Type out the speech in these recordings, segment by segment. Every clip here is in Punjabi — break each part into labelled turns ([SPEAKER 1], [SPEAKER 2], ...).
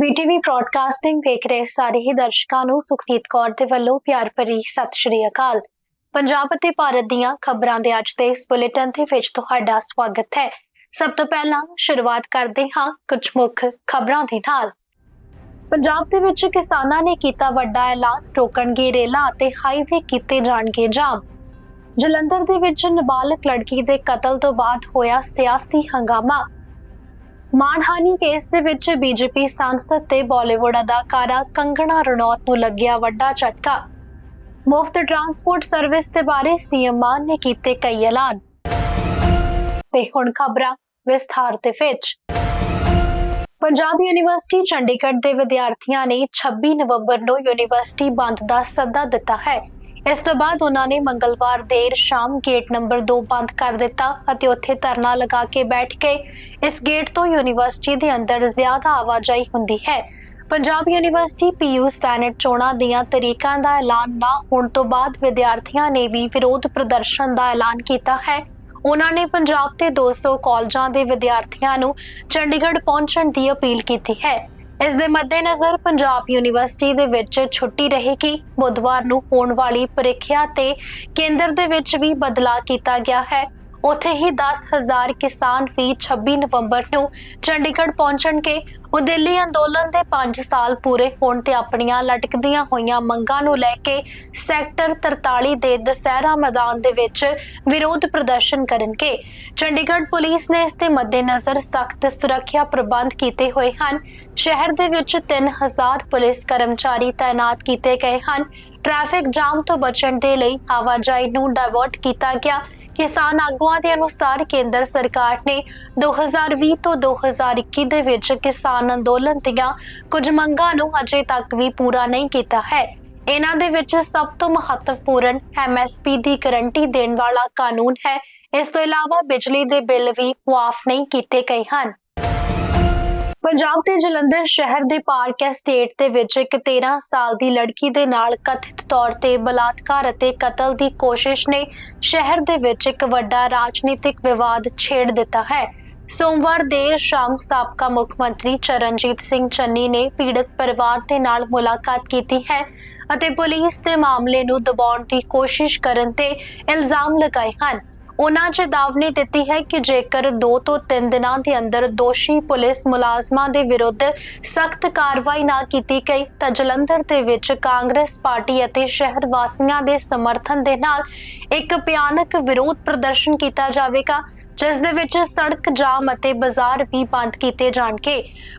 [SPEAKER 1] ਬੀਟੀਵੀ ਬ੍ਰਾਡਕਾਸਟਿੰਗ ਦੇਖ ਰਹੇ ਸਾਰੇ ਹੀ ਦਰਸ਼ਕਾਂ ਨੂੰ ਸੁਖਨੀਤ ਕੌਰ ਦੇ ਵੱਲੋਂ ਪਿਆਰ ਭਰੀ ਸਤਿ ਸ਼੍ਰੀ ਅਕਾਲ। ਪੰਜਾਬ ਅਤੇ ਭਾਰਤ ਦੀਆਂ ਖਬਰਾਂ ਦੇ ਅੱਜ ਦੇ ਇਸ ਬੁਲੇਟਿਨ ਦੇ ਵਿੱਚ ਤੁਹਾਡਾ ਸਵਾਗਤ ਹੈ। ਸਭ ਤੋਂ ਪਹਿਲਾਂ ਸ਼ੁਰੂਆਤ ਕਰਦੇ ਹਾਂ ਕੁਝ ਮੁੱਖ ਖਬਰਾਂ ਦੇ ਨਾਲ। ਪੰਜਾਬ ਦੇ ਵਿੱਚ ਕਿਸਾਨਾਂ ਨੇ ਕੀਤਾ ਵੱਡਾ ਐਲਾਨ, ਰੋਕਣਗੇ ਰੇਲਾਂ ਅਤੇ ਹਾਈਵੇ ਕੀਤੇ ਜਾਣਗੇ ਜਾਮ। ਜਲੰਧਰ ਦੇ ਵਿੱਚ ਨਾਬਾਲਗ ਲੜਕੀ ਦੇ ਕਤਲ ਤੋਂ ਬਾਅਦ ਹੋਇਆ ਸਿਆਸੀ ਹੰਗਾਮਾ। ਮਾਨਹਾਨੀ ਕੇਸ ਦੇ ਵਿੱਚ ਬੀਜੇਪੀ ਸੰਸਦ ਤੇ ਬਾਲੀਵੁੱਡ ਅਦਾਕਾਰਾ ਕੰਗਣਾ ਰਣੌਤ ਨੂੰ ਲੱਗਿਆ ਵੱਡਾ ਝਟਕਾ। ਮੁਫਤ ਟਰਾਂਸਪੋਰਟ ਸਰਵਿਸ ਦੇ ਬਾਰੇ ਸੀਐਮ ਮਾਨ ਨੇ ਕੀਤੇ ਕਈ ਐਲਾਨ। ਤੇ ਹੁਣ ਖਬਰਾਂ ਵਿਸਥਾਰ ਤੇ ਵਿੱਚ। ਪੰਜਾਬ ਯੂਨੀਵਰਸਿਟੀ ਚੰਡੀਗੜ੍ਹ ਦੇ ਵਿਦਿਆਰਥੀਆਂ ਨੇ 26 ਨਵੰਬਰ ਨੂੰ ਯੂਨੀਵਰਸਿਟੀ ਬੰਦ ਦਾ ਸੱਦਾ ਦਿੱਤਾ ਹੈ। ਇਸ ਤੋਂ ਬਾਅਦ ਉਹਨਾਂ ਨੇ ਮੰਗਲਵਾਰ ਦੇਰ ਸ਼ਾਮ ਗੇਟ ਨੰਬਰ 2 ਬੰਦ ਕਰ ਦਿੱਤਾ ਅਤੇ ਉੱਥੇ ਧਰਨਾ ਲਗਾ ਕੇ ਬੈਠ ਗਏ। ਇਸ ਗੇਟ ਤੋਂ ਯੂਨੀਵਰਸਿਟੀ ਦੇ ਅੰਦਰ ਜ਼ਿਆਦਾ ਆਵਾਜਾਈ ਹੁੰਦੀ ਹੈ। ਪੰਜਾਬ ਯੂਨੀਵਰਸਿਟੀ ਪੀਯੂ ਸੈਨੇਟ ਚੋਣਾਂ ਦੀਆਂ ਤਰੀਕਾਂ ਦਾ ਐਲਾਨ ਨਾ ਹੋਣ ਤੋਂ ਬਾਅਦ ਵਿਦਿਆਰਥੀਆਂ ਨੇ ਵੀ ਵਿਰੋਧ ਪ੍ਰਦਰਸ਼ਨ ਦਾ ਐਲਾਨ ਕੀਤਾ ਹੈ। ਉਹਨਾਂ ਨੇ ਪੰਜਾਬ ਦੇ 200 ਕਾਲਜਾਂ ਦੇ ਵਿਦਿਆਰਥੀਆਂ ਨੂੰ ਚੰਡੀਗੜ੍ਹ ਪਹੁੰਚਣ ਦੀ ਅਪੀਲ ਕੀਤੀ ਹੈ। ਇਸ ਦੇ ਮੱਦੇਨਜ਼ਰ ਪੰਜਾਬ ਯੂਨੀਵਰਸਿਟੀ ਦੇ ਵਿੱਚ ਛੁੱਟੀ ਰਹੇਗੀ। ਬੁੱਧਵਾਰ ਨੂੰ ਹੋਣ ਵਾਲੀ ਪ੍ਰੀਖਿਆ ਤੇ ਕੇਂਦਰ ਦੇ ਵਿੱਚ ਵੀ ਬਦਲਾਅ ਕੀਤਾ ਗਿਆ ਹੈ। ਉੱਥੇ ਹੀ 10000 ਕਿਸਾਨ ਵੀ 26 ਨਵੰਬਰ ਨੂੰ ਚੰਡੀਗੜ੍ਹ ਪਹੁੰਚਣਗੇ ਉਹ ਦਿੱਲੀ ਅੰਦੋਲਨ ਦੇ 5 ਸਾਲ ਪੂਰੇ ਹੋਣ ਤੇ ਆਪਣੀਆਂ ਲਟਕਦੀਆਂ ਹੋਈਆਂ ਮੰਗਾਂ ਨੂੰ ਲੈ ਕੇ ਸੈਕਟਰ 43 ਦੇ ਦਸਹਿਰਾ ਮੈਦਾਨ ਦੇ ਵਿੱਚ ਵਿਰੋਧ ਪ੍ਰਦਰਸ਼ਨ ਕਰਨਗੇ। ਚੰਡੀਗੜ੍ਹ ਪੁਲਿਸ ਨੇ ਇਸ ਦੇ ਮੱਦੇਨਜ਼ਰ ਸਖਤ ਸੁਰੱਖਿਆ ਪ੍ਰਬੰਧ ਕੀਤੇ ਹੋਏ ਹਨ। ਸ਼ਹਿਰ ਦੇ ਵਿੱਚ 3000 ਪੁਲਿਸ ਕਰਮਚਾਰੀ ਤਾਇਨਾਤ ਕੀਤੇ ਗਏ ਹਨ। ਟ੍ਰੈਫਿਕ ਜਾਮ ਤੋਂ ਬਚਣ ਦੇ ਲਈ ਆਵਾਜਾਈ ਨੂੰ ਡਾਇਵਰਟ ਕੀਤਾ ਗਿਆ। ਕਿਸਾਨ ਆਗੂਆਂ ਦੇ ਅਨੁਸਾਰ ਕੇਂਦਰ ਸਰਕਾਰ ਨੇ 2020 ਤੋਂ 2021 ਦੇ ਵਿੱਚ ਕਿਸਾਨ ਅੰਦੋਲਨ ਦੀਆਂ ਕੁਝ ਮੰਗਾਂ ਨੂੰ ਅਜੇ ਤੱਕ ਵੀ ਪੂਰਾ ਨਹੀਂ ਕੀਤਾ ਹੈ। ਇਹਨਾਂ ਦੇ ਵਿੱਚ ਸਭ ਤੋਂ ਮਹੱਤਵਪੂਰਨ ਐਮਐਸਪੀ ਦੀ ਗਰੰਟੀ ਦੇਣ ਵਾਲਾ ਕਾਨੂੰਨ ਹੈ। ਇਸ ਤੋਂ ਇਲਾਵਾ ਬਿਜਲੀ ਦੇ ਬਿੱਲ ਵੀ ਮੁਆਫ ਨਹੀਂ ਕੀਤੇ ਗਏ ਹਨ। ਪੰਜਾਬ ਦੇ ਜਲੰਧਰ ਸ਼ਹਿਰ ਦੇ ਪਾਰਕ ਐਸਟੇਟ ਦੇ ਵਿੱਚ ਇੱਕ 13 ਸਾਲ ਦੀ ਲੜਕੀ ਦੇ ਨਾਲ ਕਥਿਤ ਤੌਰ ਤੇ ਬਲਾਤਕਾਰ ਅਤੇ ਕਤਲ ਦੀ ਕੋਸ਼ਿਸ਼ ਨੇ ਸ਼ਹਿਰ ਦੇ ਵਿੱਚ ਇੱਕ ਵੱਡਾ ਰਾਜਨੀਤਿਕ ਵਿਵਾਦ ਛੇੜ ਦਿੱਤਾ ਹੈ। ਸੋਮਵਾਰ ਦੇਰ ਸ਼ਾਮ ਸਾਬਕਾ ਮੁੱਖ ਮੰਤਰੀ ਚਰਨਜੀਤ ਸਿੰਘ ਚੰਨੀ ਨੇ ਪੀੜਤ ਪਰਿਵਾਰ ਦੇ ਨਾਲ ਮੁਲਾਕਾਤ ਕੀਤੀ ਹੈ ਅਤੇ ਪੁਲਿਸ ਦੇ ਮਾਮਲੇ ਨੂੰ ਦਬਾਉਣ ਦੀ ਕੋਸ਼ਿਸ਼ ਕਰਨ ਤੇ ਇਲਜ਼ਾਮ ਲਗਾਏ ਹਨ। ਉਹਨਾਂ ਚੇਤਾਵਨੀ ਦਿੱਤੀ ਹੈ ਕਿ ਜੇਕਰ 2 ਤੋਂ 3 ਦਿਨਾਂ ਦੇ ਅੰਦਰ ਦੋਸ਼ੀ ਪੁਲਿਸ ਮੁਲਾਜ਼ਮਾਂ ਦੇ ਵਿਰੁੱਧ ਸਖਤ ਕਾਰਵਾਈ ਨਾ ਕੀਤੀ ਗਈ, ਤਾਂ ਜਲੰਧਰ ਦੇ ਵਿੱਚ ਕਾਂਗਰਸ ਪਾਰਟੀ ਅਤੇ ਸ਼ਹਿਰ ਵਾਸੀਆਂ ਦੇ ਸਮਰਥਨ ਦੇ ਨਾਲ ਇੱਕ ਭਿਆਨਕ ਵਿਰੋਧ ਪ੍ਰਦਰਸ਼ਨ ਕੀਤਾ ਜਾਵੇਗਾ। ਜਿਸ ਦੇ ਵਿੱਚ ਸੜਕ ਜਾਮ ਅਤੇ ਬਾਜ਼ਾਰ ਵੀ ਬੰਦ ਕੀਤੇ ਜਾਣਗੇ।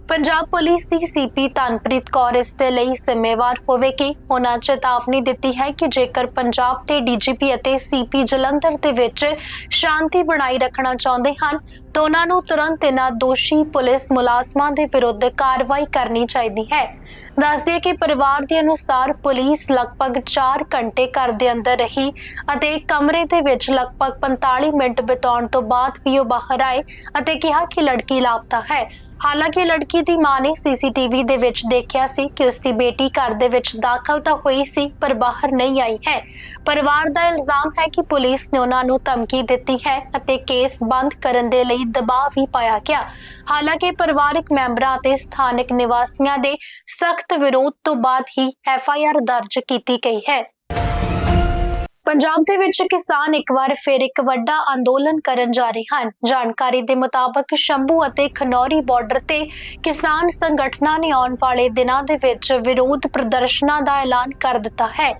[SPEAKER 1] ਪੰਜਾਬ ਪੁਲਿਸ ਦੀ ਸੀਪੀ ਤਨਪ੍ਰੀਤ ਕੌਰ ਇਸ ਦੇ ਲਈ ਜ਼ਿੰਮੇਵਾਰ ਹੋਵੇਗੀ। ਉਹਨਾਂ ਚੇਤਾਵਨੀ ਦਿੱਤੀ ਹੈ ਕਿ ਜੇਕਰ ਪੰਜਾਬ ਦੇ ਡੀਜੀਪੀ ਅਤੇ ਸੀਪੀ ਜਲੰਧਰ ਦੇ ਵਿੱਚ ਸ਼ਾਂਤੀ ਬਣਾਈ ਰੱਖਣਾ ਚਾਹੁੰਦੇ ਹਨ, ਤਾਂ ਉਹਨਾਂ ਨੂੰ ਤੁਰੰਤ ਇਹਨਾਂ ਦੋਸ਼ੀ ਪੁਲਿਸ ਮੁਲਾਜ਼ਮਾਂ ਦੇ ਵਿਰੁੱਧ ਕਾਰਵਾਈ ਕਰਨੀ ਚਾਹੀਦੀ ਹੈ। ਦੱਸਦੇ ਕਿ ਪਰਿਵਾਰ ਦੇ ਅਨੁਸਾਰ ਪੁਲਿਸ ਲਗਭਗ 4 ਘੰਟੇ ਘਰ ਦੇ ਅੰਦਰ ਰਹੀ ਅਤੇ ਕਮਰੇ ਦੇ ਵਿੱਚ ਲਗਭਗ 45 ਮਿੰਟ ਬਿਤਾਉਣ ਤੋਂ ਬਾਅਦ ਵੀ ਉਹ ਬਾਹਰ ਆਏ ਅਤੇ ਕਿਹਾ ਕਿ ਲੜਕੀ ਲਾਪਤਾ ਹੈ। ਹਾਲਾਂਕਿ ਲੜਕੀ ਦੀ ਮਾਂ ਨੇ ਸੀਸੀਟੀਵੀ ਦੇ ਵਿੱਚ ਦੇਖਿਆ ਸੀ ਕਿ ਉਸ ਦੀ ਬੇਟੀ ਘਰ ਦੇ ਵਿੱਚ ਦਾਖਲ ਤਾਂ ਹੋਈ ਸੀ, ਪਰ ਬਾਹਰ ਨਹੀਂ ਆਈ ਹੈ। ਪਰਿਵਾਰ ਦਾ ਇਲਜ਼ਾਮ ਹੈ ਕਿ ਪੁਲਿਸ ਨੇ ਉਹਨਾਂ ਨੂੰ ਧਮਕੀ ਦਿੱਤੀ ਹੈ ਅਤੇ ਕੇਸ ਬੰਦ ਕਰਨ ਦੇ ਲਈ ਦਬਾਅ ਵੀ ਪਾਇਆ ਗਿਆ। ਹਾਲਾਂਕਿ ਪਰਿਵਾਰਕ ਮੈਂਬਰਾਂ ਅਤੇ ਸਥਾਨਕ ਨਿਵਾਸੀਆਂ ਦੇ ਸਖਤ ਵਿਰੋਧ ਤੋਂ ਬਾਅਦ ਹੀ ਐਫ ਆਈ ਆਰ ਦਰਜ ਕੀਤੀ ਗਈ ਹੈ। ਪੰਜਾਬ ਦੇ ਵਿੱਚ ਕਿਸਾਨ ਇੱਕ ਵਾਰ ਫਿਰ ਇੱਕ ਵੱਡਾ ਅੰਦੋਲਨ ਕਰਨ ਜਾ ਰਹੇ ਹਨ। ਜਾਣਕਾਰੀ ਦੇ ਮੁਤਾਬਕ ਸ਼ੰਭੂ ਅਤੇ ਖਨੌਰੀ ਬਾਰਡਰ ਤੇ ਕਿਸਾਨ ਸੰਗਠਨਾਂ ਨੇ ਆਉਣ ਵਾਲੇ ਦਿਨਾਂ ਦੇ ਵਿੱਚ ਵਿਰੋਧ ਪ੍ਰਦਰਸ਼ਨਾਂ ਦਾ ਐਲਾਨ ਕਰ ਦਿੱਤਾ ਹੈ।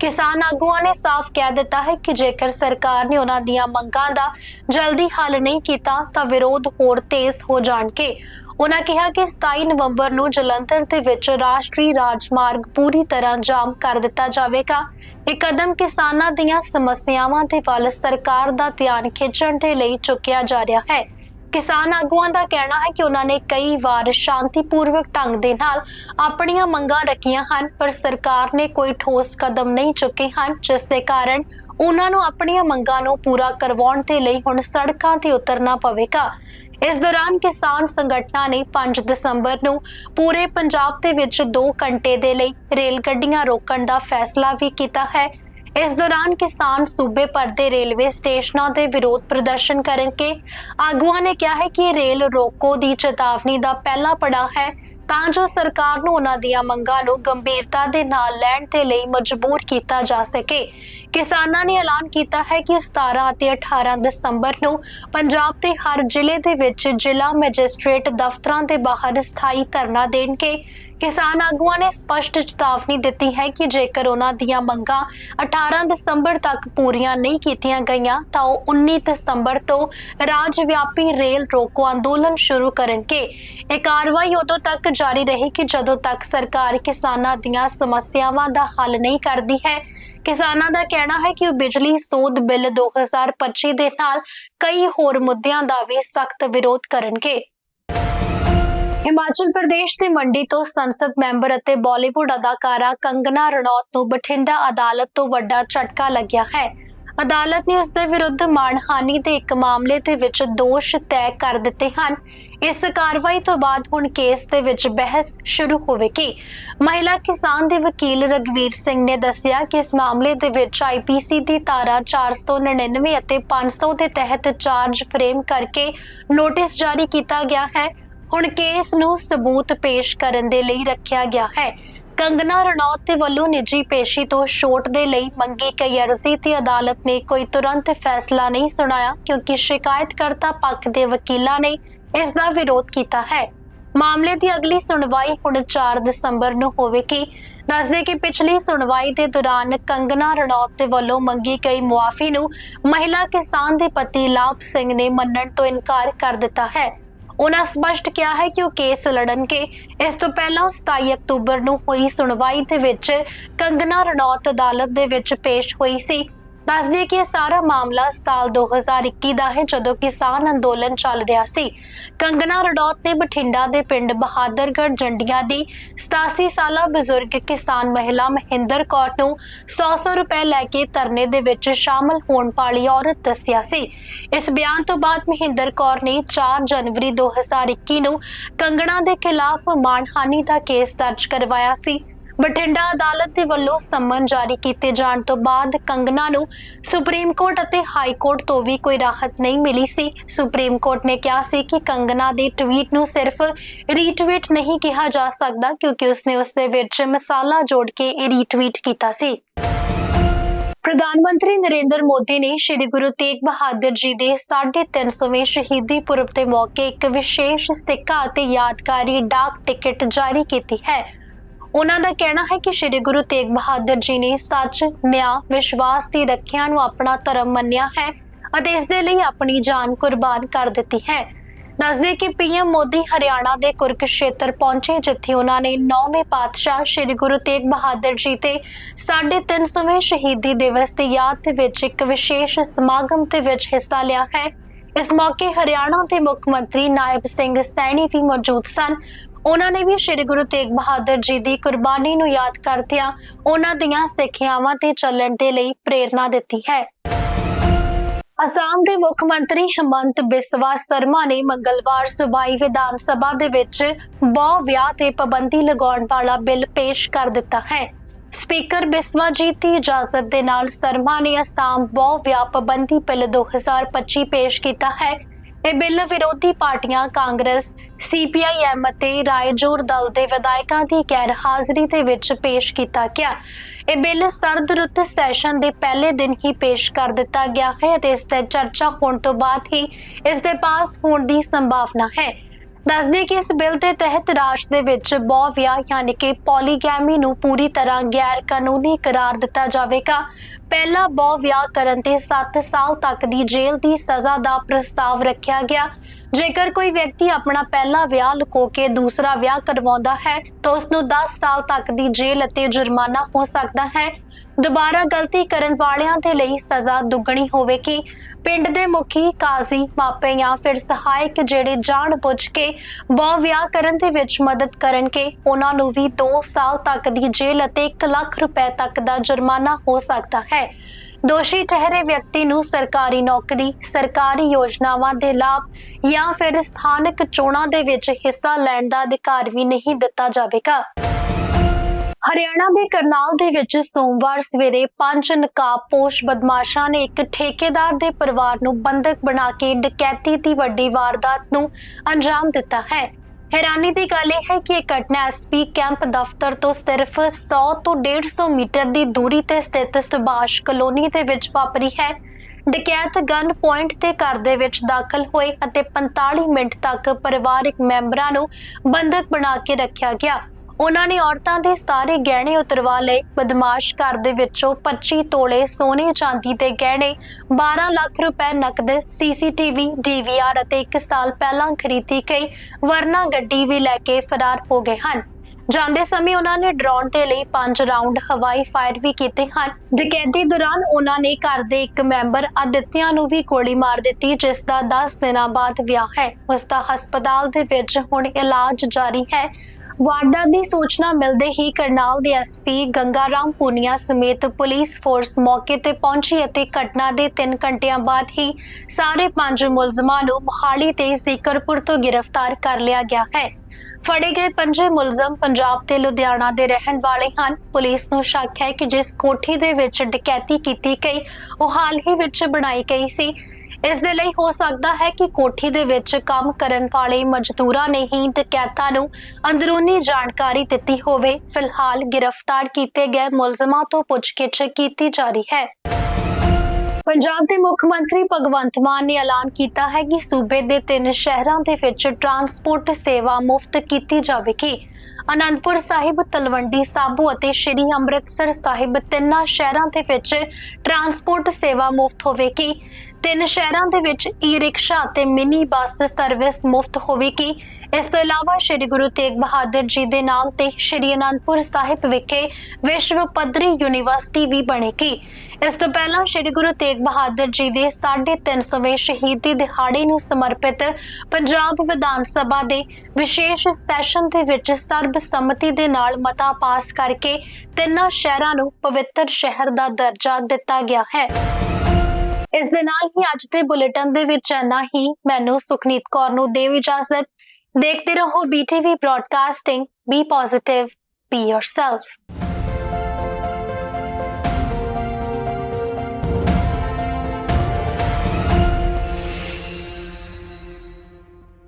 [SPEAKER 1] ਕਿਸਾਨ ਆਗੂਆਂ ਨੇ ਸਾਫ਼ ਕਹਿ ਦਿੱਤਾ ਹੈ ਕਿ ਜੇਕਰ ਸਰਕਾਰ ਨੇ ਉਹਨਾਂ ਦੀਆਂ ਮੰਗਾਂ ਦਾ ਜਲਦੀ ਹੱਲ ਨਹੀਂ ਕੀਤਾ ਤਾਂ ਵਿਰੋਧ ਹੋਰ ਤੇਜ਼ ਹੋ ਜਾਣਗੇ। ਉਹਨਾਂ ਕਿਹਾ ਕਿ 27 ਨਵੰਬਰ ਨੂੰ ਜਲੰਧਰ ਦੇ ਵਿੱਚ ਰਾਸ਼ਟਰੀ ਰਾਜਮਾਰਗ ਪੂਰੀ ਤਰ੍ਹਾਂ ਜਾਮ ਕਰ ਦਿੱਤਾ ਜਾਵੇਗਾ। ਇਹ ਕਦਮ ਕਿਸਾਨਾਂ ਦੀਆਂ ਸਮੱਸਿਆਵਾਂ ਦੇ ਵੱਲ ਸਰਕਾਰ ਦਾ ਧਿਆਨ ਖਿੱਚਣ ਦੇ ਲਈ ਚੁੱਕਿਆ ਜਾ ਰਿਹਾ ਹੈ। ਕਿਸਾਨ ਆਗੂਆਂ ਦਾ ਕਹਿਣਾ ਹੈ ਕਿ ਉਹਨਾਂ ਨੇ ਕਈ ਵਾਰ ਸ਼ਾਂਤੀਪੂਰਵਕ ਢੰਗ ਦੇ ਨਾਲ ਆਪਣੀਆਂ ਮੰਗਾਂ ਰੱਖੀਆਂ ਹਨ, ਪਰ ਸਰਕਾਰ ਨੇ ਕੋਈ ਠੋਸ ਕਦਮ ਨਹੀਂ ਚੁੱਕੇ ਹਨ, ਜਿਸ ਦੇ ਕਾਰਨ ਉਹਨਾਂ ਨੂੰ ਆਪਣੀਆਂ ਮੰਗਾਂ ਨੂੰ ਪੂਰਾ ਕਰਵਾਉਣ ਦੇ ਲਈ ਹੁਣ ਸੜਕਾਂ ਤੇ ਉਤਰਨਾ ਪਵੇਗਾ। ਇਸ ਦੌਰਾਨ ਕਿਸਾਨ ਸੰਗਠਨਾਂ ਨੇ 5 ਦਸੰਬਰ ਨੂੰ ਪੂਰੇ ਪੰਜਾਬ ਦੇ ਵਿੱਚ 2 ਘੰਟੇ ਦੇ ਲਈ ਰੇਲ ਗੱਡੀਆਂ ਰੋਕਣ ਦਾ ਫੈਸਲਾ ਵੀ ਕੀਤਾ ਹੈ। ਇਸ ਦੌਰਾਨ ਕਿਸਾਨ ਸੂਬੇ ਭਰ ਦੇ ਰੇਲਵੇ ਸਟੇਸ਼ਨਾਂ ਦੇ ਵਿਰੋਧ ਪ੍ਰਦਰਸ਼ਨ ਕਰਨਗੇ। ਆਗੂਆਂ ਨੇ ਕਿਹਾ ਹੈ ਕਿ ਰੇਲ ਰੋਕੋ ਦੀ ਚੇਤਾਵਨੀ ਦਾ ਪਹਿਲਾ ਪੜਾਅ ਹੈ, ਤਾਂ ਜੋ ਸਰਕਾਰ ਨੂੰ ਉਹਨਾਂ ਦੀਆਂ ਮੰਗਾਂ ਨੂੰ ਗੰਭੀਰਤਾ ਦੇ ਨਾਲ ਲੈਣ ਦੇ ਲਈ ਮਜਬੂਰ ਕੀਤਾ ਜਾ ਸਕੇ। ਕਿਸਾਨਾਂ ਨੇ ਐਲਾਨ ਕੀਤਾ ਹੈ ਕਿ 17 ਅਤੇ 18 ਦਸੰਬਰ ਨੂੰ ਪੰਜਾਬ ਦੇ ਹਰ ਜ਼ਿਲ੍ਹੇ ਦੇ ਵਿੱਚ ਜ਼ਿਲ੍ਹਾ ਮੈਜਿਸਟ੍ਰੇਟ ਦਫ਼ਤਰਾਂ ਦੇ ਬਾਹਰ ਸਥਾਈ ਧਰਨਾ ਦੇਣਗੇ। ਕਿਸਾਨ ਆਗੂਆਂ ਨੇ ਸਪਸ਼ਟ ਚੇਤਾਵਨੀ ਦਿੱਤੀ ਹੈ ਕਿ ਜੇਕਰ ਉਹਨਾਂ ਦੀਆਂ ਮੰਗਾਂ 18 ਦਸੰਬਰ ਤੱਕ ਪੂਰੀਆਂ ਨਹੀਂ ਕੀਤੀਆਂ ਗਈਆਂ, ਤਾਂ ਉਹ 19 ਦਸੰਬਰ ਤੋਂ ਰਾਜ ਵਿਆਪੀ ਰੇਲ ਰੋਕੋ ਅੰਦੋਲਨ ਸ਼ੁਰੂ ਕਰਨਗੇ। ਇਹ ਕਾਰਵਾਈ ਉਦੋਂ ਤੱਕ ਜਾਰੀ ਰਹੇਗੀ ਜਦੋਂ ਤੱਕ ਸਰਕਾਰ ਕਿਸਾਨਾਂ ਦੀਆਂ ਸਮੱਸਿਆਵਾਂ ਦਾ ਹੱਲ ਨਹੀਂ ਕਰਦੀ ਹੈ। ਕਿਸਾਨਾਂ ਦਾ ਕਹਿਣਾ ਹੈ ਕਿ ਉਹ ਬਿਜਲੀ ਸੋਧ ਬਿੱਲ 2025 ਦੇ ਨਾਲ ਕਈ ਹੋਰ ਮੁੱਦਿਆਂ ਦਾ ਵੀ ਸਖਤ ਵਿਰੋਧ ਕਰਨਗੇ। ਹਿਮਾਚਲ ਪ੍ਰਦੇਸ਼ ਦੇ ਮੰਡੀ ਤੋਂ ਸੰਸਦ ਮੈਂਬਰ ਅਤੇ ਬਾਲੀਵੁੱਡ ਅਦਾਕਾਰਾ ਕੰਗਨਾ ਰਣੌਤ ਨੂੰ ਬਠਿੰਡਾ ਅਦਾਲਤ ਤੋਂ ਵੱਡਾ ਝਟਕਾ ਲੱਗਿਆ ਹੈ। ਅਦਾਲਤ ਨੇ ਉਸ ਦੇ ਵਿਰੁੱਧ ਮਾਣਹਾਨੀ ਦੇ ਇੱਕ ਮਾਮਲੇ ਦੇ ਵਿੱਚ ਦੋਸ਼ ਤੈਅ ਕਰ ਦਿੱਤੇ ਹਨ। ਇਸ ਕਾਰਵਾਈ ਤੋਂ ਬਾਅਦ ਹੁਣ ਕੇਸ ਦੇ ਵਿੱਚ ਬਹਿਸ ਸ਼ੁਰੂ ਹੋਵੇਗੀ। ਮਹਿਲਾ ਕਿਸਾਨ ਦੇ ਵਕੀਲ ਰਗਵੀਰ ਸਿੰਘ ਨੇ ਦੱਸਿਆ ਕਿ ਇਸ ਮਾਮਲੇ ਦੇ ਵਿੱਚ ਆਈਪੀਸੀ ਦੀ ਧਾਰਾ 499 ਅਤੇ 500 ਦੇ ਤਹਿਤ ਚਾਰਜ ਫਰੇਮ ਕਰਕੇ ਨੋਟਿਸ ਜਾਰੀ ਕੀਤਾ ਗਿਆ ਹੈ। ਹੁਣ ਕੇਸ ਨੂੰ ਸਬੂਤ ਪੇਸ਼ ਕਰਨ ਦੇ ਲਈ ਰੱਖਿਆ ਗਿਆ ਹੈ। ਕੰਗਨਾ ਰਣੌਤ ਦੇ ਵੱਲੋਂ ਨਿੱਜੀ ਪੇਸ਼ੀ ਤੋਂ ਛੋਟ ਦੇ ਲਈ ਮੰਗੀ ਗਈ ਅਰਜ਼ੀ ਤੇ ਅਦਾਲਤ ਨੇ ਕੋਈ ਤੁਰੰਤ ਫੈਸਲਾ ਨਹੀਂ ਸੁਣਾਇਆ, ਕਿਉਂਕਿ ਸ਼ਿਕਾਇਤਕਰਤਾ ਪੱਖ ਦੇ ਵਕੀਲਾਂ ਨੇ ਇਸ ਦਾ ਵਿਰੋਧ ਕੀਤਾ ਹੈ। ਮਾਮਲੇ ਦੀ ਅਗਲੀ ਸੁਣਵਾਈ ਹੁਣ 4 ਦਸੰਬਰ ਨੂੰ ਹੋਵੇਗੀ। ਦੱਸਦੇ ਕਿ ਪਿਛਲੀ ਸੁਣਵਾਈ ਦੇ ਦੌਰਾਨ ਕੰਗਨਾ ਰਣੌਤ ਦੇ ਵੱਲੋਂ ਮੰਗੀ ਗਈ ਮੁਆਫੀ ਨੂੰ ਮਹਿਲਾ ਕਿਸਾਨ ਦੇ ਪਤੀ ਲਾਭ ਸਿੰਘ ਨੇ ਮੰਨਣ ਤੋਂ ਇਨਕਾਰ ਕਰ ਦਿੱਤਾ ਹੈ। ਉਹਨਾਂ ਸਪਸ਼ਟ ਕਿਹਾ ਹੈ ਕਿ ਉਹ ਕੇਸ ਲੜਨਗੇ। ਇਸ ਤੋਂ ਪਹਿਲਾਂ 27 ਅਕਤੂਬਰ ਨੂੰ ਹੋਈ ਸੁਣਵਾਈ ਦੇ ਵਿੱਚ ਕੰਗਨਾ ਰਣੌਤ ਅਦਾਲਤ ਦੇ ਵਿੱਚ ਪੇਸ਼ ਹੋਈ ਸੀ। ਦੱਸਦੇ ਕਿ ਇਹ ਸਾਰਾ ਮਾਮਲਾ ਸਾਲ 2021 ਦਾ ਹੈ, ਜਦੋਂ ਕਿਸਾਨ ਅੰਦੋਲਨ ਚੱਲ ਰਿਹਾ ਸੀ। ਕੰਗਨਾ ਰਡੌਤ ਨੇ ਬਠਿੰਡਾ ਦੇ ਪਿੰਡ ਬਹਾਦਰਗੜ੍ਹ ਜੰਡੀਆਂ ਦੀ 87 ਸਾਲਾ ਬਜ਼ੁਰਗ ਕਿਸਾਨ ਮਹਿਲਾ ਮਹਿੰਦਰ ਕੌਰ ਨੂੰ 100-100 ਰੁਪਏ ਲੈ ਕੇ ਧਰਨੇ ਦੇ ਵਿੱਚ ਸ਼ਾਮਲ ਹੋਣ ਵਾਲੀ ਔਰਤ ਦੱਸਿਆ ਸੀ। ਇਸ ਬਿਆਨ ਤੋਂ ਬਾਅਦ ਮਹਿੰਦਰ ਕੌਰ ਨੇ 4 ਜਨਵਰੀ 2021 ਨੂੰ ਕੰਗਣਾ ਦੇ ਖਿਲਾਫ ਮਾਣਹਾਨੀ ਦਾ ਕੇਸ ਦਰਜ ਕਰਵਾਇਆ ਸੀ। ਬਠਿੰਡਾ ਅਦਾਲਤ ਦੇ ਵੱਲੋਂ ਸੰਮਨ ਜਾਰੀ ਕੀਤੇ ਜਾਣ ਤੋਂ ਬਾਅਦ ਕੰਗਨਾ ਨੂੰ ਸੁਪਰੀਮ ਕੋਰਟ ਅਤੇ ਹਾਈ ਕੋਰਟ ਤੋਂ ਵੀ ਕੋਈ ਰਾਹਤ ਨਹੀਂ ਮਿਲੀ ਸੀ। ਸੁਪਰੀਮ ਕੋਰਟ ਨੇ ਕਿਹਾ ਸੀ ਕਿ ਕੰਗਨਾ ਦੇ ਟਵੀਟ ਨੂੰ ਸਿਰਫ ਰੀਟਵੀਟ ਨਹੀਂ ਕਿਹਾ ਜਾ ਸਕਦਾ ਕਿਉਂਕਿ ਉਸਨੇ ਉਸ ਦੇ ਵਿੱਚ ਮਸਾਲਾ ਜੋੜ ਕੇ ਇਹ ਰੀਟਵੀਟ ਕੀਤਾ ਸੀ। ਪ੍ਰਧਾਨ ਮੰਤਰੀ ਨਰਿੰਦਰ ਮੋਦੀ ਨੇ ਸ੍ਰੀ ਗੁਰੂ ਤੇਗ ਬਹਾਦਰ ਜੀ ਦੇ 350ਵੇਂ ਸ਼ਹੀਦੀ ਪੁਰਬ ਦੇ ਮੌਕੇ ਇੱਕ ਵਿਸ਼ੇਸ਼ ਸਿੱਕਾ ਅਤੇ ਯਾਦਗਾਰੀ ਡਾਕ ਟਿਕਟ ਜਾਰੀ ਕੀਤੀ ਹੈ। ਉਹਨਾਂ ਦਾ ਕਹਿਣਾ ਹੈ ਕਿ ਸ੍ਰੀ ਗੁਰੂ ਤੇਗ ਬਹਾਦਰ ਜੀ ਨੇ ਸੱਚ, ਨਿਆਂ, ਵਿਸ਼ਵਾਸ ਦੀ ਰੱਖਿਆ ਨੂੰ ਆਪਣਾ ਧਰਮ ਮੰਨਿਆ ਹੈ ਅਤੇ ਇਸ ਦੇ ਲਈ ਆਪਣੀ ਜਾਨ ਕੁਰਬਾਨ ਕਰ ਦਿੱਤੀ ਹੈ। ਦੱਸਦੇ ਕਿ ਪੀਐਮ ਮੋਦੀ ਹਰਿਆਣਾ ਦੇ ਕੁਰਕਸ਼ੇਤਰ ਪਹੁੰਚੇ ਜਿੱਥੇ ਉਹਨਾਂ ਨੇ ਨੌਵੇਂ ਪਾਤਸ਼ਾਹ ਸ੍ਰੀ ਗੁਰੂ ਤੇਗ ਬਹਾਦਰ ਜੀ ਤੇ 350ਵੇਂ ਸ਼ਹੀਦੀ ਦਿਵਸ ਦੀ ਯਾਦ ਵਿੱਚ ਇੱਕ ਵਿਸ਼ੇਸ਼ ਸਮਾਗਮ ਦੇ ਵਿੱਚ ਹਿੱਸਾ ਲਿਆ ਹੈ। ਇਸ ਮੌਕੇ ਹਰਿਆਣਾ ਦੇ ਮੁੱਖ ਮੰਤਰੀ ਨਾਇਬ ਸਿੰਘ ਸੈਣੀ ਵੀ ਮੌਜੂਦ ਸਨ। ਉਹਨਾਂ ਨੇ ਵੀ ਸ੍ਰੀ ਗੁਰੂ ਤੇਗ ਬਹਾਦਰ ਜੀ ਦੀ ਕੁਰਬਾਨੀ ਨੂੰ ਯਾਦ ਕਰਦਿਆਂ ਉਹਨਾਂ ਦੀਆਂ ਸਿੱਖਿਆਵਾਂ ਤੇ ਚੱਲਣ ਦੇ ਲਈ ਪ੍ਰੇਰਣਾ ਦਿੱਤੀ ਹੈ। ਅਸਾਮ ਦੇ ਮੁੱਖ ਮੰਤਰੀ ਹਿਮੰਤ ਬਿਸਵਾ ਸਰਮਾ ਨੇ ਮੰਗਲਵਾਰ ਸੂਬਾਈ ਵਿਧਾਨ ਸਭਾ ਦੇ ਵਿੱਚ ਬਹੁ ਵਿਆਹ ਤੇ ਪਾਬੰਦੀ ਲਗਾਉਣ ਵਾਲਾ ਬਿੱਲ ਪੇਸ਼ ਕਰ ਦਿੱਤਾ ਹੈ। ਸਪੀਕਰ ਬਿਸਵਾ ਜੀ ਦੀ ਇਜਾਜ਼ਤ ਦੇ ਨਾਲ ਸਰਮਾ ਨੇ ਅਸਾਮ ਬਹੁ ਵਿਆਹ ਪਾਬੰਦੀ ਬਿੱਲ 2025 ਪੇਸ਼ ਕੀਤਾ ਹੈ। ਇਹ ਬਿੱਲ ਵਿਰੋਧੀ ਪਾਰਟੀਆਂ ਕਾਂਗਰਸ ਸੀਪੀਆਈਐਮ ਅਤੇ ਰਾਏਜੋਰ ਦਲ ਦੇ ਵਿਧਾਇਕਾਂ ਦੀ ਗੈਰ ਹਾਜ਼ਰੀ ਦੇ ਵਿੱਚ ਪੇਸ਼ ਕੀਤਾ ਗਿਆ। ਇਹ ਬਿੱਲ ਸਰਦ ਰੁੱਤ ਸੈਸ਼ਨ ਦੇ ਪਹਿਲੇ ਦਿਨ ਹੀ ਪੇਸ਼ ਕਰ ਦਿੱਤਾ ਗਿਆ ਹੈ ਅਤੇ ਇਸ ਤੇ ਚਰਚਾ ਹੋਣ ਤੋਂ ਬਾਅਦ ਹੀ ਇਸ ਦੇ ਪਾਸ ਹੋਣ ਦੀ ਸੰਭਾਵਨਾ ਹੈ। ਦੱਸਦੇ ਕਿ ਇਸ ਬਿੱਲ ਦੇ ਤਹਿਤ ਰਾਜ ਦੇ ਵਿੱਚ ਬਹੁ ਵਿਆਹ ਯਾਨੀ ਕਿ ਪੋਲੀਗੈਮੀ ਨੂੰ ਪੂਰੀ ਤਰ੍ਹਾਂ ਗੈਰ ਕਾਨੂੰਨੀ ਕਰਾਰ ਦਿੱਤਾ ਜਾਵੇਗਾ। ਪਹਿਲਾ ਬਹੁ ਵਿਆਹ ਕਰਨ ਤੇ 7 ਸਾਲ ਤੱਕ ਦੀ ਜੇਲ੍ਹ ਦੀ ਸਜ਼ਾ ਦਾ ਪ੍ਰਸਤਾਵ ਰੱਖਿਆ ਗਿਆ। ਜੇਕਰ ਕੋਈ ਵਿਅਕਤੀ ਆਪਣਾ ਪਹਿਲਾ ਵਿਆਹ ਲੁਕੋ ਕੇ ਦੂਸਰਾ ਵਿਆਹ ਕਰਵਾਉਂਦਾ ਹੈ, ਤਾਂ ਉਸ ਨੂੰ 10 ਸਾਲ ਤੱਕ ਦੀ ਜੇਲ੍ਹ ਅਤੇ ਜੁਰਮਾਨਾ ਹੋ ਸਕਦਾ ਹੈ। ਦੁਬਾਰਾ ਗਲਤੀ ਕਰਨ ਵਾਲਿਆਂ ਦੇ ਲਈ ਸਜ਼ਾ ਦੁੱਗਣੀ ਹੋਵੇਗੀ। ਪਿੰਡ ਦੇ ਮੁਖੀ, ਕਾਜ਼ੀ, ਮਾਪੇ ਜਾਂ ਫਿਰ ਸਹਾਇਕ ਜਿਹੜੇ ਜਾਣ ਬੁੱਝ ਕੇ ਬਹੁ ਵਿਆਹ ਕਰਨ ਦੇ ਵਿੱਚ ਮਦਦ ਕਰਨਗੇ, ਉਹਨਾਂ ਨੂੰ ਵੀ 2 ਸਾਲ ਤੱਕ ਦੀ ਜੇਲ੍ਹ ਅਤੇ 1 ਲੱਖ ਰੁਪਏ ਤੱਕ ਦਾ ਜੁਰਮਾਨਾ ਹੋ ਸਕਦਾ ਹੈ। ਦੋਸ਼ੀ ਠਹਿਰੇ ਵਿਅਕਤੀ ਨੂੰ ਸਰਕਾਰੀ ਨੌਕਰੀ, ਸਰਕਾਰੀ ਯੋਜਨਾਵਾਂ ਦੇ ਲਾਭ ਜਾਂ ਫਿਰ ਸਥਾਨਕ ਚੋਣਾਂ ਦੇ ਵਿੱਚ ਹਿੱਸਾ ਲੈਣ ਦਾ ਅਧਿਕਾਰ ਵੀ ਨਹੀਂ ਦਿੱਤਾ ਜਾਵੇਗਾ। ਹਰਿਆਣਾ ਦੇ ਕਰਨਾਲ ਦੇ ਵਿੱਚ ਸੋਮਵਾਰ ਸਵੇਰੇ ਪੰਜ ਨਕਾਬਪੋਸ਼ ਬਦਮਾਸ਼ਾਂ ਨੇ ਇੱਕ ਠੇਕੇਦਾਰ ਦੇ ਪਰਿਵਾਰ ਨੂੰ ਬੰਦਕ ਬਣਾ ਕੇ ਡਕੈਤੀ ਦੀ ਵੱਡੀ ਵਾਰਦਾਤ ਨੂੰ ਅੰਜਾਮ ਦਿੱਤਾ ਹੈ। ਹੈਰਾਨੀ ਦੀ ਗੱਲ ਇਹ ਹੈ ਕਿ ਇਹ ਘਟਨਾ ਐਸਪੀ ਕੈਂਪ ਦਫ਼ਤਰ ਤੋਂ ਸਿਰਫ 100 ਤੋਂ 150 ਮੀਟਰ ਦੀ ਦੂਰੀ ਤੇ ਸਥਿਤ ਸੁਭਾਸ਼ ਕਲੋਨੀ ਦੇ ਵਿੱਚ ਵਾਪਰੀ ਹੈ। ਡਕੈਤ ਗਨ ਪੁਆਇੰਟ ਤੇ ਘਰ ਦੇ ਵਿੱਚ ਦਾਖਲ ਹੋਏ ਅਤੇ 45 ਮਿੰਟ ਤੱਕ ਪਰਿਵਾਰਕ ਮੈਂਬਰਾਂ ਨੂੰ ਬੰਦਕ ਬਣਾ ਕੇ ਰੱਖਿਆ ਗਿਆ। ਉਹਨਾਂ ਨੇ ਔਰਤਾਂ ਦੇ ਸਾਰੇ ਗਹਿਣੇ ਉਤਰਵਾ ਲਏ। ਬਦਮਾਸ਼ ਘਰ ਦੇ ਵਿੱਚੋਂ 25 ਤੋਲੇ ਸੋਨੇ ਚਾਂਦੀ ਦੇ ਗਹਿਣੇ 12 ਲੱਖ ਰੁਪਏ ਨਕਦ, ਸੀਸੀਟੀਵੀ, ਡੀਵੀਆਰ ਅਤੇ 1 ਸਾਲ ਪਹਿਲਾਂ ਖਰੀਦੀ ਗਈ ਵਰਨਾ ਗੱਡੀ ਵੀ ਲੈ ਕੇ ਫਰਾਰ ਹੋ ਗਏ ਹਨ। ਜਾਂਦੇ ਸਮੇਂ ਉਹਨਾਂ ਨੇ ਡਰੋਨ ਦੇ ਲਈ 5 ਰਾਉਂਡ ਹਵਾਈ ਫਾਇਰ ਵੀ ਕੀਤੇ ਹਨ। ਡਕੈਤੀ ਦੌਰਾਨ ਉਹਨਾਂ ਨੇ ਘਰ ਦੇ ਇੱਕ ਮੈਂਬਰ ਆਦਿਤਿਆ ਨੂੰ ਵੀ ਗੋਲੀ ਮਾਰ ਦਿੱਤੀ, ਜਿਸ ਦਾ 10 ਦਿਨਾਂ ਬਾਅਦ ਵਿਆਹ ਹੈ। ਉਸ ਦਾ ਹਸਪਤਾਲ ਦੇ ਵਿੱਚ ਹੁਣ ਇਲਾਜ ਜਾਰੀ ਹੈ। ਵਾਰਦਾਤ ਦੀ ਸੂਚਨਾ ਮਿਲਦੇ ਹੀ ਕਰਨਾਲ ਦੇ ਐਸਪੀ ਗੰਗਾਰਾਮ ਪੁਨੀਆ ਸਮੇਤ ਪੁਲਿਸ ਫੋਰਸ ਮੌਕੇ ਤੇ ਪਹੁੰਚੀ ਅਤੇ ਘਟਨਾ ਦੇ 3 ਘੰਟਿਆਂ ਬਾਅਦ ਹੀ ਸਾਰੇ ਪੰਜ ਮੁਲਜ਼ਮਾਂ ਨੂੰ ਮੋਹਾਲੀ ਤੇ ਜ਼ਿਕਰਪੁਰ ਤੋਂ ਗ੍ਰਿਫਤਾਰ ਕਰ ਲਿਆ ਗਿਆ ਹੈ। ਫੜੇ ਗਏ ਪੰਜੇ ਮੁਲਜ਼ਮ ਪੰਜਾਬ ਤੇ ਲੁਧਿਆਣਾ ਦੇ ਰਹਿਣ ਵਾਲੇ ਹਨ। ਪੁਲਿਸ ਨੂੰ ਸ਼ੱਕ ਹੈ ਕਿ ਜਿਸ ਕੋਠੀ ਦੇ ਵਿੱਚ ਡਕੈਤੀ ਕੀਤੀ ਗਈ, ਉਹ ਹਾਲ ਹੀ ਵਿੱਚ ਬਣਾਈ ਗਈ ਸੀ। ਇਸ ਦੇ ਲਈ ਹੋ ਸਕਦਾ ਹੈ ਕਿ ਕੋਠੀ ਦੇ ਵਿੱਚ ਕੰਮ ਕਰਨ ਵਾਲੇ ਮਜ਼ਦੂਰਾਂ ਨੇ ਹੀ ਡਕੈਤਾਂ ਨੂੰ ਅੰਦਰੂਨੀ ਜਾਣਕਾਰੀ ਦਿੱਤੀ ਹੋਵੇ। ਫਿਲਹਾਲ ਗ੍ਰਿਫਤਾਰ ਕੀਤੇ ਗਏ ਮੁਲਜ਼ਮਾਂ ਤੋਂ ਪੁੱਛਗਿੱਛ ਕੀਤੀ ਜਾ ਰਹੀ ਹੈ। ਪੰਜਾਬ ਦੇ ਮੁੱਖ ਮੰਤਰੀ ਭਗਵੰਤ ਮਾਨ ਨੇ ਐਲਾਨ ਕੀਤਾ ਹੈ ਕਿ ਸੂਬੇ ਦੇ ਤਿੰਨ ਸ਼ਹਿਰਾਂ ਦੇ ਵਿੱਚ ਟਰਾਂਸਪੋਰਟ ਸੇਵਾ ਮੁਫਤ ਕੀਤੀ ਜਾਵੇਗੀ। ਅਨੰਦਪੁਰ ਸਾਹਿਬ, ਤਲਵੰਡੀ ਸਾਬੂ ਅਤੇ ਸ਼੍ਰੀ ਅੰਮ੍ਰਿਤਸਰ ਸਾਹਿਬ ਤਿੰਨਾਂ ਸ਼ਹਿਰਾਂ ਦੇ ਵਿੱਚ ਟਰਾਂਸਪੋਰਟ ਸੇਵਾ ਮੁਫਤ ਹੋਵੇਗੀ। ਤਿੰਨ ਸ਼ਹਿਰਾਂ ਦੇ ਵਿੱਚ ਈ-ਰਿਕਸ਼ਾ ਅਤੇ ਮਿਨੀ ਬੱਸ ਸਰਵਿਸ ਮੁਫਤ ਹੋਵੇਗੀ। ਇਸ ਤੋਂ ਇਲਾਵਾ ਸ੍ਰੀ ਗੁਰੂ ਤੇਗ ਬਹਾਦਰ ਜੀ ਦੇ ਨਾਮ ਤੇ ਸ੍ਰੀ ਅਨੰਦਪੁਰ ਸਾਹਿਬ ਵਿਖੇ ਵਿਸ਼ਵ ਪੱਧਰੀ ਯੂਨੀਵਰਸਿਟੀ ਵੀ ਬਣੇਗੀ। ਇਸ ਤੋਂ ਪਹਿਲਾਂ ਸ੍ਰੀ ਗੁਰੂ ਤੇਗ ਬਹਾਦਰ ਜੀ ਦੇ 350ਵੇਂ ਸ਼ਹੀਦੀ ਦਿਹਾੜੇ ਨੂੰ ਸਮਰਪਿਤ ਪੰਜਾਬ ਵਿਧਾਨ ਸਭਾ ਦੇ ਵਿਸ਼ੇਸ਼ ਸੈਸ਼ਨ ਦੇ ਵਿੱਚ ਸਰਬਸੰਮਤੀ ਦੇ ਨਾਲ ਮਤਾ ਪਾਸ ਕਰਕੇ ਤਿੰਨਾਂ ਸ਼ਹਿਰਾਂ ਨੂੰ ਪਵਿੱਤਰ ਸ਼ਹਿਰ ਦਾ ਦਰਜਾ ਦਿੱਤਾ ਗਿਆ ਹੈ। ਇਸ ਦੇ ਨਾਲ ਹੀ ਅੱਜ ਦੇ ਬੁਲੇਟਿਨ ਦੇ ਵਿੱਚ ਇੰਨਾ ਹੀ। ਮੈਨੂੰ ਸੁਖਨੀਤ ਕੌਰ ਨੂੰ ਦੇਵ ਇਜਾਜ਼ਤ। ਦੇਖਦੇ ਰਹੋ BTV broadcasting be positive be yourself